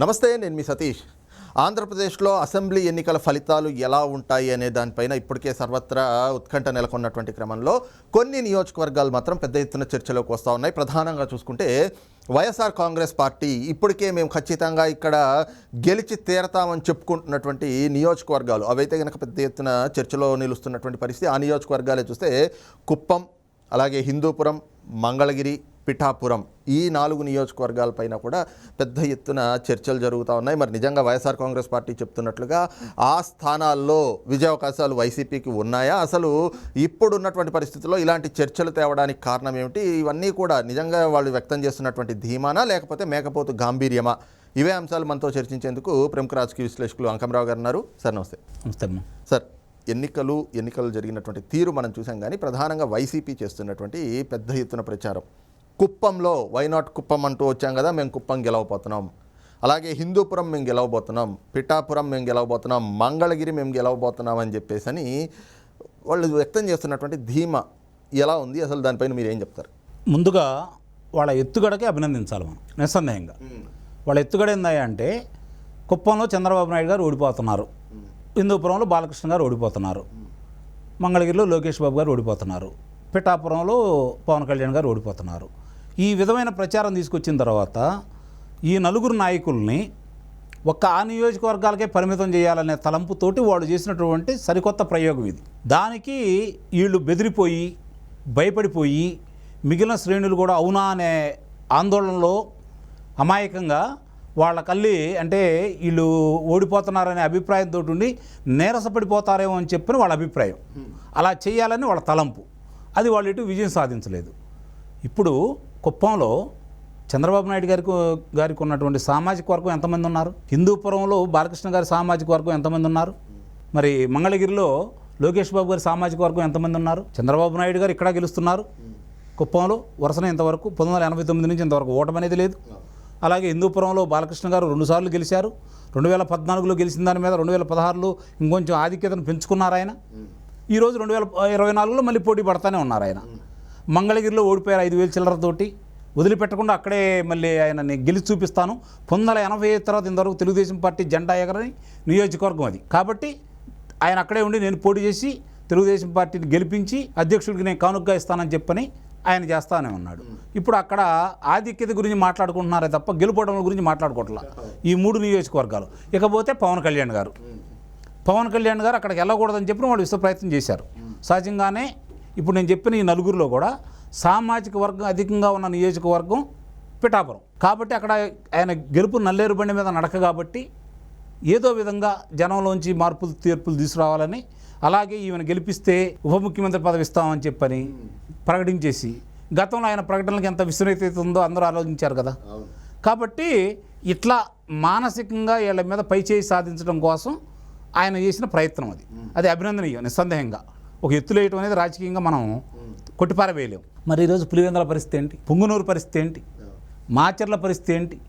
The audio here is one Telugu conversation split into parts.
నమస్తే నేను మీ సతీష్. ఆంధ్రప్రదేశ్లో అసెంబ్లీ ఎన్నికల ఫలితాలు ఎలా ఉంటాయి అనే దానిపైన ఇప్పటికే సర్వత్రా ఉత్కంఠ నెలకొన్నటువంటి క్రమంలో కొన్ని నియోజకవర్గాలు మాత్రం పెద్ద ఎత్తున చర్చలోకి వస్తూ ఉన్నాయి. ప్రధానంగా చూసుకుంటే వైఎస్ఆర్ కాంగ్రెస్ పార్టీ ఇప్పటికే మేము ఖచ్చితంగా ఇక్కడ గెలిచి తీరతామని చెప్పుకుంటున్నటువంటి నియోజకవర్గాలు. అవైతే కనుక పెద్ద ఎత్తున చర్చలో నిలుస్తున్నటువంటి పరిస్థితి. ఆ నియోజకవర్గాలే చూస్తే కుప్పం అలాగే హిందూపురం మంగళగిరి పిఠాపురం. ఈ నాలుగు నియోజకవర్గాలపైన కూడా పెద్ద ఎత్తున చర్చలు జరుగుతూ ఉన్నాయి. మరి నిజంగా వైఎస్ఆర్ కాంగ్రెస్ పార్టీ చెప్తున్నట్లుగా ఆ స్థానాల్లో విజయావకాశాలు వైసీపీకి ఉన్నాయా? అసలు ఇప్పుడు ఉన్నటువంటి పరిస్థితుల్లో ఇలాంటి చర్చలు తేవడానికి కారణం ఏమిటి? ఇవన్నీ కూడా నిజంగా వాళ్ళు వ్యక్తం చేస్తున్నటువంటి ధీమానా లేకపోతే మేకపోతు గాంభీర్యమా? ఇవే అంశాలు మనతో చర్చించేందుకు ప్రముఖ రాజకీయ విశ్లేషకులు అంకమరావు గారు ఉన్నారు. సార్ నమస్తే. నమస్తే అమ్మా. సార్ ఎన్నికలు ఎన్నికలు జరిగినటువంటి తీరు మనం చూసాం కానీ ప్రధానంగా వైసీపీ చేస్తున్నటువంటి పెద్ద ఎత్తున ప్రచారం. కుప్పంలో వైనాట్ కుప్పం అంటూ వచ్చాం కదా మేము కుప్పం గెలవబోతున్నాం. అలాగే హిందూపురం మేము గెలవబోతున్నాం పిఠాపురం మేము గెలవబోతున్నాం మంగళగిరి మేము గెలవబోతున్నాం అని చెప్పేసి అని వాళ్ళు వ్యక్తం చేస్తున్నటువంటి ధీమా ఎలా ఉంది అసలు దానిపైన మీరు ఏం చెప్తారు? ముందుగా వాళ్ళ ఎత్తుగడకే అభినందించాలి మనం నిస్సందేహంగా. వాళ్ళ ఎత్తుగడ అంటే కుప్పంలో చంద్రబాబు నాయుడు గారు ఓడిపోతున్నారు హిందూపురంలో బాలకృష్ణ గారు ఓడిపోతున్నారు మంగళగిరిలో లోకేష్ బాబు గారు ఓడిపోతున్నారు పిఠాపురంలో పవన్ కళ్యాణ్ గారు ఓడిపోతున్నారు. ఈ విధమైన ప్రచారం తీసుకొచ్చిన తర్వాత ఈ నలుగురు నాయకుల్ని ఒక్క ఆ నియోజకవర్గాలకే పరిమితం చేయాలనే తలంపుతోటి వాళ్ళు చేసినటువంటి సరికొత్త ప్రయోగం ఇది. దానికి వీళ్ళు బెదిరిపోయి భయపడిపోయి మిగిలిన శ్రేణులు కూడా అవునా అనే ఆందోళనలో అమాయకంగా వాళ్ళ కల్లి అంటే వీళ్ళు ఓడిపోతున్నారనే అభిప్రాయంతో ఉండి నీరసపడిపోతారేమో అని చెప్పిన వాళ్ళ అభిప్రాయం. అలా చేయాలని వాళ్ళ తలంపు. అది వాళ్ళు ఇటు విజయం సాధించలేదు. ఇప్పుడు కుప్పంలో చంద్రబాబు నాయుడు గారికి గారికి ఉన్నటువంటి సామాజిక వర్గం ఎంతమంది ఉన్నారు? హిందూపురంలో బాలకృష్ణ గారి సామాజిక వర్గం ఎంతమంది ఉన్నారు? మరి మంగళగిరిలో లోకేష్ బాబు గారి సామాజిక వర్గం ఎంతమంది ఉన్నారు? చంద్రబాబు నాయుడు గారు ఇక్కడ గెలుస్తున్నారు. కుప్పంలో వరుసన ఇంతవరకు పంతొమ్మిది వందల ఎనభై తొమ్మిది నుంచి ఇంతవరకు ఓటమి అనేది లేదు. అలాగే హిందూపురంలో బాలకృష్ణ గారు రెండుసార్లు గెలిచారు. రెండు వేల పద్నాలుగులో గెలిచిన దాని మీద రెండు వేల పదహారులో ఇంకొంచెం ఆధిక్యతను పెంచుకున్నారు ఆయన. ఈరోజు రెండు వేల ఇరవై నాలుగులో మళ్ళీ పోటీ పడతానే ఉన్నారు ఆయన. మంగళగిరిలో ఓడిపోయారు ఐదు వేల చిల్లరతోటి. వదిలిపెట్టకుండా అక్కడే మళ్ళీ ఆయనని గెలిచి చూపిస్తాను. పొందల ఎనభై ఐదు తర్వాత ఇంతవరకు తెలుగుదేశం పార్టీ జెండా ఎగరని నియోజకవర్గం అది. కాబట్టి ఆయన అక్కడే ఉండి నేను పోటీ చేసి తెలుగుదేశం పార్టీని గెలిపించి అధ్యక్షుడికి నేను కానుగ్గా ఇస్తానని చెప్పని ఆయన చేస్తానే ఉన్నాడు. ఇప్పుడు అక్కడ ఆధిక్యత గురించి మాట్లాడుకుంటున్నారే తప్ప గెలుపోవడం గురించి మాట్లాడుకోవట్లా. ఈ మూడు నియోజకవర్గాలు. ఇకపోతే పవన్ కళ్యాణ్ గారు. పవన్ కళ్యాణ్ గారు అక్కడికి వెళ్ళకూడదని చెప్పి వాళ్ళు విశ్వ ప్రయత్నం చేశారు. సహజంగానే ఇప్పుడు నేను చెప్పిన ఈ నలుగురిలో కూడా సామాజిక వర్గం అధికంగా ఉన్న నియోజకవర్గం పిఠాపురం. కాబట్టి అక్కడ ఆయన గెలుపు నల్లేరు బండి మీద నడక కాబట్టి ఏదో విధంగా జనంలోంచి మార్పులు తీర్పులు తీసుకురావాలని అలాగే ఈమెను గెలిపిస్తే ఉప ముఖ్యమంత్రి పదవి ఇస్తామని చెప్పని ప్రకటించేసి గతంలో ఆయన ప్రకటనలకు ఎంత విశ్వనీయత ఉందో అందరూ ఆలోచించారు కదా. కాబట్టి ఇట్లా మానసికంగా వీళ్ళ మీద పైచేయి సాధించడం కోసం ఆయన చేసిన ప్రయత్నం అది. అది అభినందనీయం నిస్సందేహంగా. ఒక ఎత్తులేయటం అనేది రాజకీయంగా మనం కొట్టిపారవేయలేం మరి ఈరోజు పులివెందుల పరిస్థితి ఏంటి? పుంగునూరు పరిస్థితి ఏంటి? మాచర్ల పరిస్థితి ఏంటి?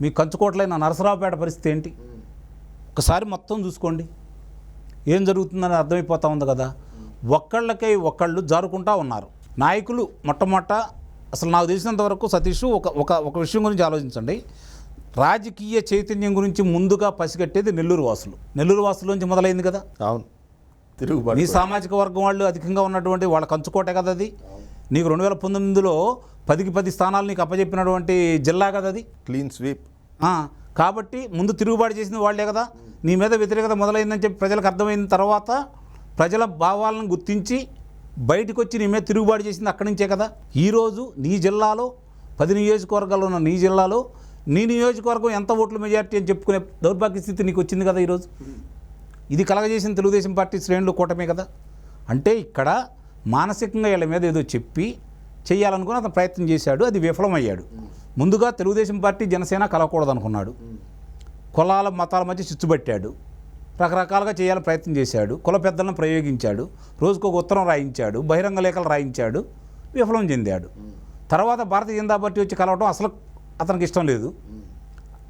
మీ కంచుకోట్లైన నరసరావుపేట పరిస్థితి ఏంటి? ఒకసారి మొత్తం చూసుకోండి. ఏం జరుగుతుందని అర్థమైపోతా ఉంది కదా. ఒక్కళ్ళకై ఒక్కళ్ళు జారుకుంటా ఉన్నారు. నాయకులు మొట్టమొదట అసలు నాకు తెలిసినంత వరకు సతీష్ ఒక ఒక ఒక విషయం గురించి ఆలోచించండి. రాజకీయ చైతన్యం గురించి ముందుగా పసిగట్టేది నెల్లూరు వాసులు. నెల్లూరు వాసుల నుంచి మొదలైంది కదా. అవును. తిరుగుబాటు నీ సామాజిక వర్గం వాళ్ళు అధికంగా ఉన్నటువంటి వాళ్ళ కంచుకోటే కదా అది? నీకు రెండు వేల పంతొమ్మిదిలో పదికి పది స్థానాలు నీకు అప్పచెప్పినటువంటి జిల్లా కదా అది? Clean sweep. కాబట్టి ముందు తిరుగుబాటు చేసింది వాళ్ళే కదా? నీ మీద వ్యతిరేకత మొదలైందని చెప్పి ప్రజలకు అర్థమైన తర్వాత ప్రజల భావాలను గుర్తించి బయటకు వచ్చి నీ మీద తిరుగుబాటు చేసింది అక్కడి నుంచే కదా? ఈరోజు నీ జిల్లాలో పది నియోజకవర్గాలు ఉన్న నీ జిల్లాలో నీ నియోజకవర్గం ఎంత ఓట్ల మెజార్టీ అని చెప్పుకునే దౌర్భాగ్య స్థితి నీకు వచ్చింది కదా ఈరోజు ఇది కలగజేసిన తెలుగుదేశం పార్టీ శ్రేణులు కూటమే కదా. అంటే ఇక్కడ మానసికంగా వీళ్ళ మీద ఏదో చెప్పి చేయాలనుకుని అతను ప్రయత్నం చేశాడు అది విఫలమయ్యాడు. ముందుగా తెలుగుదేశం పార్టీ జనసేన కలవకూడదు అనుకున్నాడు కులాల మతాల మధ్య చిచ్చుబట్టాడు. రకరకాలుగా చేయాలని ప్రయత్నం చేశాడు. కుల పెద్దలను ప్రయోగించాడు. రోజుకు ఒక ఉత్తరం రాయించాడు. బహిరంగ లేఖలు రాయించాడు. విఫలం చెందాడు. తర్వాత భారతీయ జనతా పార్టీ వచ్చి కలవడం అసలు అతనికి ఇష్టం లేదు.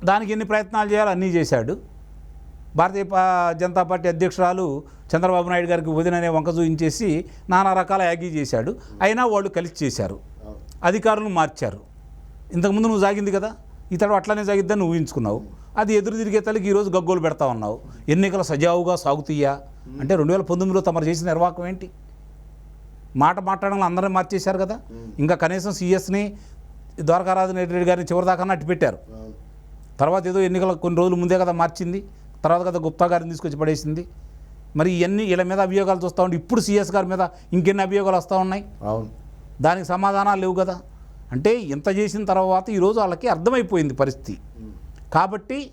దానికి ఎన్ని ప్రయత్నాలు చేయాలో అన్నీ చేశాడు. భారతీయ జనతా పార్టీ అధ్యక్షురాలు చంద్రబాబు నాయుడు గారికి వదిననే వంక చూయించేసి నానా రకాల యాగీ చేశాడు. అయినా వాళ్ళు కలిసి చేశారు. అధికారులను మార్చారు. ఇంతకుముందు నువ్వు సాగింది కదా? ఇతడు అట్లనే జరిగిద్దని ఊహించుకున్నావు. అది ఎదురు తిరిగే తల్లికి ఈరోజు గగ్గోలు పెడతా ఉన్నావు. ఎన్నికలు సజావుగా సాగుతీయా? అంటే రెండు వేల పంతొమ్మిదిలో తమరు చేసిన నిర్వాహకం ఏంటి? మాట మాట్లాడడం అందరూ మార్చేశారు కదా? ఇంకా కనీసం సీఎస్ని ద్వారకారాజు రెడ్డి గారిని చివరిదాకా అట్టి పెట్టారు తర్వాత ఏదో ఎన్నికల కొన్ని రోజుల ముందే కదా మార్చింది. తర్వాత కదా గుప్తా గారిని తీసుకొచ్చి పడేసింది. మరి ఇవన్నీ వీళ్ళ మీద అభియోగాలు చూస్తూ ఉంటే ఇప్పుడు సీఎస్ గారి మీద ఇంకెన్ని అభియోగాలు వస్తూ ఉన్నాయి? అవును. దానికి సమాధానాలు లేవు కదా. అంటే ఇంత చేసిన తర్వాత ఈరోజు వాళ్ళకి అర్థమైపోయింది పరిస్థితి. కాబట్టి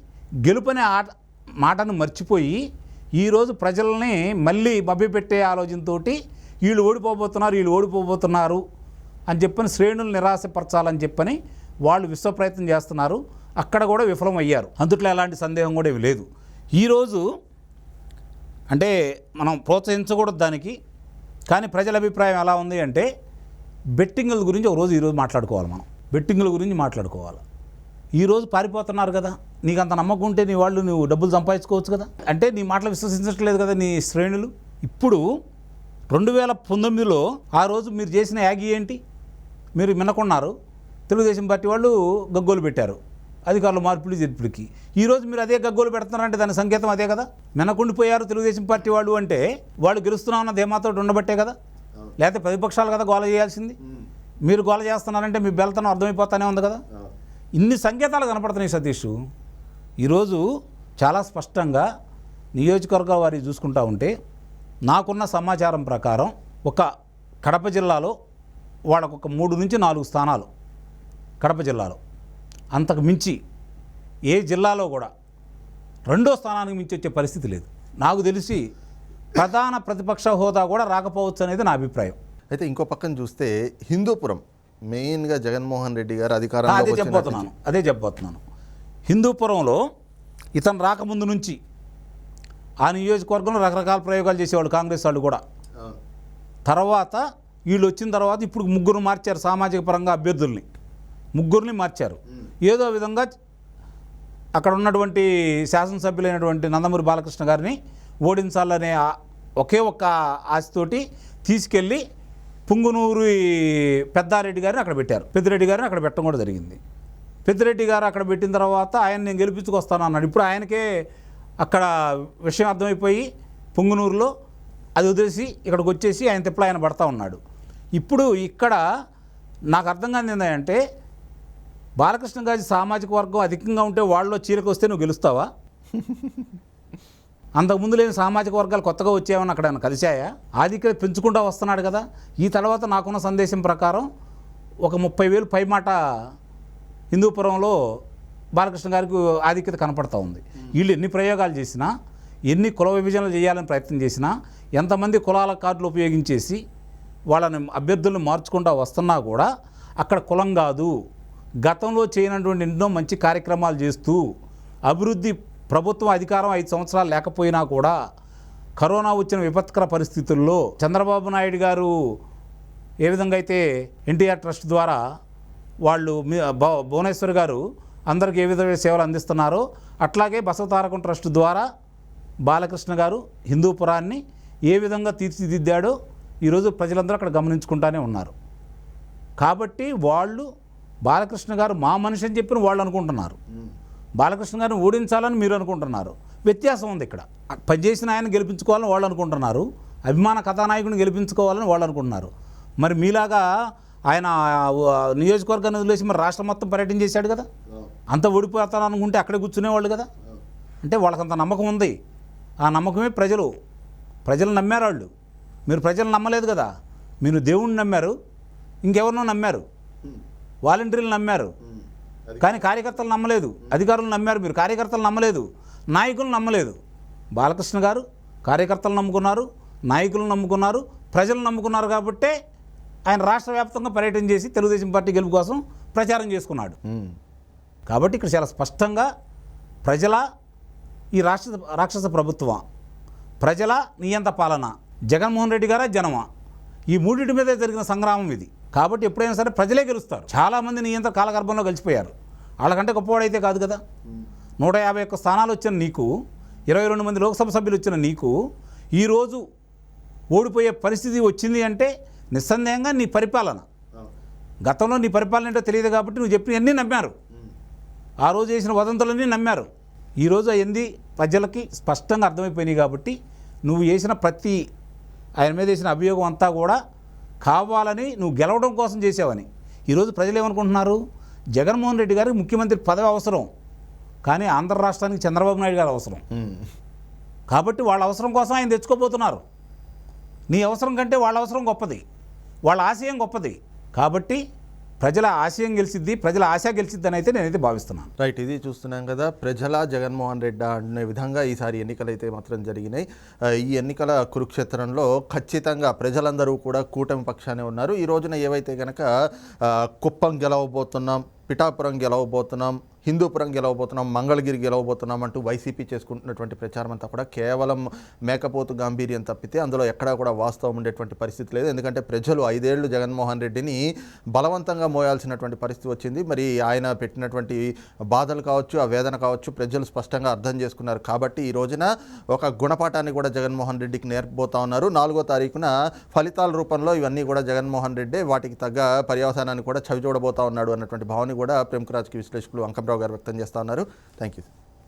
గెలుపనే ఆట మాటను మర్చిపోయి ఈరోజు ప్రజల్ని మళ్ళీ మభ్యపెట్టే ఆలోచనతోటి వీళ్ళు ఓడిపోబోతున్నారు వీళ్ళు ఓడిపోబోతున్నారు అని చెప్పని శ్రేణులు నిరాశపరచాలని చెప్పని వాళ్ళు విశ్వ ప్రయత్నం చేస్తున్నారు. అక్కడ కూడా విఫలమయ్యారు. అందుట్లో ఎలాంటి సందేహం కూడా ఏమీ లేదు. ఈరోజు అంటే మనం ప్రోత్సహించకూడదు దానికి కానీ ప్రజల అభిప్రాయం ఎలా ఉంది అంటే బెట్టింగుల గురించి ఒక రోజు ఈరోజు మాట్లాడుకోవాలి మనం. బెట్టింగుల గురించి మాట్లాడుకోవాలి. ఈరోజు పారిపోతున్నారు కదా నీకు అంత నమ్మకం ఉంటే నీ వాళ్ళు నువ్వు డబ్బులు సంపాదించుకోవచ్చు కదా? అంటే నీ మాటలు విశ్వసించట్లేదు కదా నీ శ్రేణులు? ఇప్పుడు రెండు వేల పంతొమ్మిదిలో ఆ రోజు మీరు చేసిన యాగి ఏంటి? మీరు మిన్నకున్నారు తెలుగుదేశం పార్టీ వాళ్ళు గగ్గోలు పెట్టారు. అధికారులు మార్పులు జరుపులకి ఈరోజు మీరు అదే గగ్గోలు పెడుతున్నారంటే దాని సంకేతం అదే కదా? మినకుండిపోయారు తెలుగుదేశం పార్టీ వాళ్ళు అంటే వాళ్ళు గెలుస్తున్నామన్న ధీమాతో ఉండబట్టే కదా? లేకపోతే ప్రతిపక్షాలు కదా గోల చేయాల్సింది? మీరు గోల చేస్తున్నారంటే మీ బెల్తనం అర్థమైపోతానే ఉంది కదా? ఇన్ని సంకేతాలు కనపడుతున్నాయి సతీష్. ఈరోజు చాలా స్పష్టంగా నియోజకవర్గాల వారి చూసుకుంటా ఉంటే నాకున్న సమాచారం ప్రకారం ఒక కడప జిల్లాలో వాళ్ళకు ఒక మూడు నుంచి నాలుగు స్థానాలు. కడప జిల్లాలో. అంతకు మించి ఏ జిల్లాలో కూడా రెండో స్థానానికి మించి వచ్చే పరిస్థితి లేదు. నాకు తెలిసి ప్రధాన ప్రతిపక్ష హోదా కూడా రాకపోవచ్చు అనేది నా అభిప్రాయం. అయితే ఇంకో పక్కన చూస్తే హిందూపురం మెయిన్గా జగన్మోహన్ రెడ్డి గారు అధికారంలో అదే చెప్పబోతున్నాను అదే చెప్పబోతున్నాను. హిందూపురంలో ఇతను రాకముందు నుంచి ఆ నియోజకవర్గంలో రకరకాల ప్రయోగాలు చేసేవాళ్ళు కాంగ్రెస్ వాళ్ళు కూడా. తర్వాత వీళ్ళు వచ్చిన తర్వాత ఇప్పుడు ముగ్గురు మార్చారు సామాజిక పరంగా అభ్యర్థుల్ని. ముగ్గురిని మార్చారు. ఏదో విధంగా అక్కడ ఉన్నటువంటి శాసనసభ్యులైనటువంటి నందమూరి బాలకృష్ణ గారిని ఓడించాలనే ఒకే ఒక్క ఆశతోటి తీసుకెళ్ళి పుంగునూరు పెద్దారెడ్డి గారిని అక్కడ పెట్టారు. పెద్దిరెడ్డి గారిని అక్కడ పెట్టడం కూడా జరిగింది. పెద్దిరెడ్డి గారు అక్కడ పెట్టిన తర్వాత ఆయన నేను గెలిపించుకొస్తాను అన్నాడు ఇప్పుడు ఆయనకే అక్కడ విషయం అర్థమైపోయి పుంగునూరులో అది వదిలేసి ఇక్కడికి వచ్చేసి ఆయన తిప్పలు ఆయన పడతా ఉన్నాడు. ఇప్పుడు ఇక్కడ నాకు అర్థం కాని ఏంటంటే బాలకృష్ణ గారి సామాజిక వర్గం అధికంగా ఉంటే వాళ్ళలో చీరకు వస్తే నువ్వు గెలుస్తావా? అంతకుముందు లేని సామాజిక వర్గాలు కొత్తగా వచ్చాయని అక్కడ కలిశాయా? ఆధిక్యత పెంచుకుంటూ వస్తున్నాడు కదా. ఈ తర్వాత నాకున్న సందేశం ప్రకారం ఒక ముప్పై వేలు పై మాట హిందూపురంలో బాలకృష్ణ గారికి ఆధిక్యత కనపడతా ఉంది. వీళ్ళు ఎన్ని ప్రయోగాలు చేసినా ఎన్ని కుల విభజనలు చేయాలని ప్రయత్నం చేసినా ఎంతమంది కులాల కార్డులు ఉపయోగించేసి వాళ్ళని అభ్యర్థులను మార్చుకుంటూ వస్తున్నా కూడా అక్కడ కులం కాదు. గతంలో చేయనటువంటి ఎన్నో మంచి కార్యక్రమాలు చేస్తూ అభివృద్ధి ప్రభుత్వం అధికారం ఐదు సంవత్సరాలు లేకపోయినా కూడా కరోనా వచ్చిన విపత్కర పరిస్థితుల్లో చంద్రబాబు నాయుడు గారు ఏ విధంగా అయితే ఎన్టీఆర్ ట్రస్ట్ ద్వారా వాళ్ళు భువనేశ్వర్ గారు అందరికి ఏ విధమైన సేవలు అందిస్తున్నారో అట్లాగే బసవతారకం ట్రస్ట్ ద్వారా బాలకృష్ణ గారు హిందూపురాన్ని ఏ విధంగా తీర్చిదిద్దాడో ఈరోజు ప్రజలందరూ అక్కడ గమనించుకుంటానే ఉన్నారు. కాబట్టి వాళ్ళు బాలకృష్ణ గారు మా మనిషి అని చెప్పిన వాళ్ళు అనుకుంటున్నారు. బాలకృష్ణ గారిని ఓడించాలని మీరు అనుకుంటున్నారు. వ్యత్యాసం ఉంది ఇక్కడ. పనిచేసిన ఆయన గెలిపించుకోవాలని వాళ్ళు అనుకుంటున్నారు. అభిమాన కథానాయకుని గెలిపించుకోవాలని వాళ్ళు అనుకుంటున్నారు. మరి మీలాగా ఆయన ఆ, నియోజకవర్గాన్ని వదిలేసి మరి రాష్ట్రం మొత్తం పర్యటన చేశాడు కదా? అంత ఓడిపోతాను అనుకుంటే అక్కడే కూర్చునేవాళ్ళు కదా? అంటే వాళ్ళకంత నమ్మకం ఉంది. ఆ నమ్మకమే ప్రజలు. ప్రజలు నమ్మారు వాళ్ళు. మీరు ప్రజలు నమ్మలేదు కదా? మీరు దేవుణ్ణి నమ్మారు. ఇంకెవరినో నమ్మారు. వాలంటీర్లు నమ్మారు. కానీ కార్యకర్తలు నమ్మలేదు. అధికారులు నమ్మారు. మీరు కార్యకర్తలు నమ్మలేదు. నాయకులు నమ్మలేదు. బాలకృష్ణ గారు కార్యకర్తలు నమ్ముకున్నారు. నాయకులు నమ్ముకున్నారు. ప్రజలు నమ్ముకున్నారు కాబట్టే ఆయన రాష్ట్ర వ్యాప్తంగా పర్యటన చేసి తెలుగుదేశం పార్టీ గెలుపు కోసం ప్రచారం చేసుకున్నాడు. కాబట్టి ఇక్కడ చాలా స్పష్టంగా ప్రజల ఈ రాష్ట్ర రాక్షస ప్రభుత్వం ప్రజల నియంత పాలన జగన్మోహన్ రెడ్డి గారా జనమా. ఈ మూడింటి మీదే జరిగిన సంగ్రామం ఇది. కాబట్టి ఎప్పుడైనా సరే ప్రజలే గెలుస్తారు. చాలామంది నియంత్ర కాలగర్భంలో గెలిచిపోయారు. వాళ్ళకంటే గొప్పవాడైతే కాదు కదా. నూట యాభై ఒక్క స్థానాలు వచ్చిన నీకు ఇరవై రెండు మంది లోక్సభ సభ్యులు వచ్చిన నీకు ఈరోజు ఓడిపోయే పరిస్థితి వచ్చింది అంటే నిస్సందేహంగా నీ పరిపాలన. గతంలో నీ పరిపాలన ఏంటో తెలియదు కాబట్టి నువ్వు చెప్పినవన్నీ నమ్మారు. ఆ రోజు చేసిన వదంతులన్నీ నమ్మారు. ఈరోజు అయింది ప్రజలకి స్పష్టంగా అర్థమైపోయినాయి కాబట్టి నువ్వు చేసిన ప్రతి ఆయన మీద వేసిన అభియోగం అంతా కూడా కావాలని నువ్వు గెలవడం కోసం చేసావని. ఈరోజు ప్రజలు ఏమనుకుంటున్నారు? జగన్మోహన్ రెడ్డి గారికి ముఖ్యమంత్రి పదవి అవసరం. కానీ ఆంధ్ర రాష్ట్రానికి చంద్రబాబు నాయుడు గారు అవసరం. కాబట్టి వాళ్ళ అవసరం కోసం ఆయన తెచ్చుకోబోతున్నారు. నీ అవసరం కంటే వాళ్ళ అవసరం గొప్పది. వాళ్ళ ఆశయం గొప్పది. కాబట్టి ప్రజల ఆశయం గెలిచిద్ది ప్రజల ఆశ గెలిచిద్ది అని అయితే నేనైతే భావిస్తున్నాను. రైట్ ఇది చూస్తున్నాం కదా ప్రజల జగన్మోహన్ రెడ్డి అనే విధంగా ఈసారి ఎన్నికలు అయితే మాత్రం జరిగినాయి. ఈ ఎన్నికల కురుక్షేత్రంలో ఖచ్చితంగా ప్రజలందరూ కూడా కూటమి పక్షానే ఉన్నారు. ఈ రోజున ఏవైతే కనుక కుప్పం గెలవబోతున్నాం పిఠాపురం గెలవబోతున్నాం హిందూపురం గెలవబోతున్నాం మంగళగిరి గెలవబోతున్నాం అంటూ వైసీపీ చేసుకుంటున్నటువంటి ప్రచారం అంతా కూడా కేవలం మేకపోతు గాంభీర్యం తప్పితే అందులో ఎక్కడా కూడా వాస్తవం ఉండేటువంటి పరిస్థితి లేదు. ఎందుకంటే ప్రజలు ఐదేళ్ళు జగన్మోహన్ రెడ్డిని బలవంతంగా మోయాల్సినటువంటి పరిస్థితి వచ్చింది. మరి ఆయన పెట్టినటువంటి బాధలు కావచ్చు ఆ వేదన కావచ్చు ప్రజలు స్పష్టంగా అర్థం చేసుకున్నారు. కాబట్టి ఈ రోజున ఒక గుణపాఠాన్ని కూడా జగన్మోహన్ రెడ్డికి నేర్పబోతా ఉన్నారు. నాలుగో తారీఖున ఫలితాల రూపంలో ఇవన్నీ కూడా జగన్మోహన్ రెడ్డి వాటికి తగ్గ పర్యవసానాన్ని కూడా చవి చూడబోతా ఉన్నాడు అన్నటువంటి భావన కూడా ప్రముఖ రాజకీయ విశ్లేషకులు అంకంరావు గారు వ్యక్తం చేస్తా ఉన్నారు. Thank you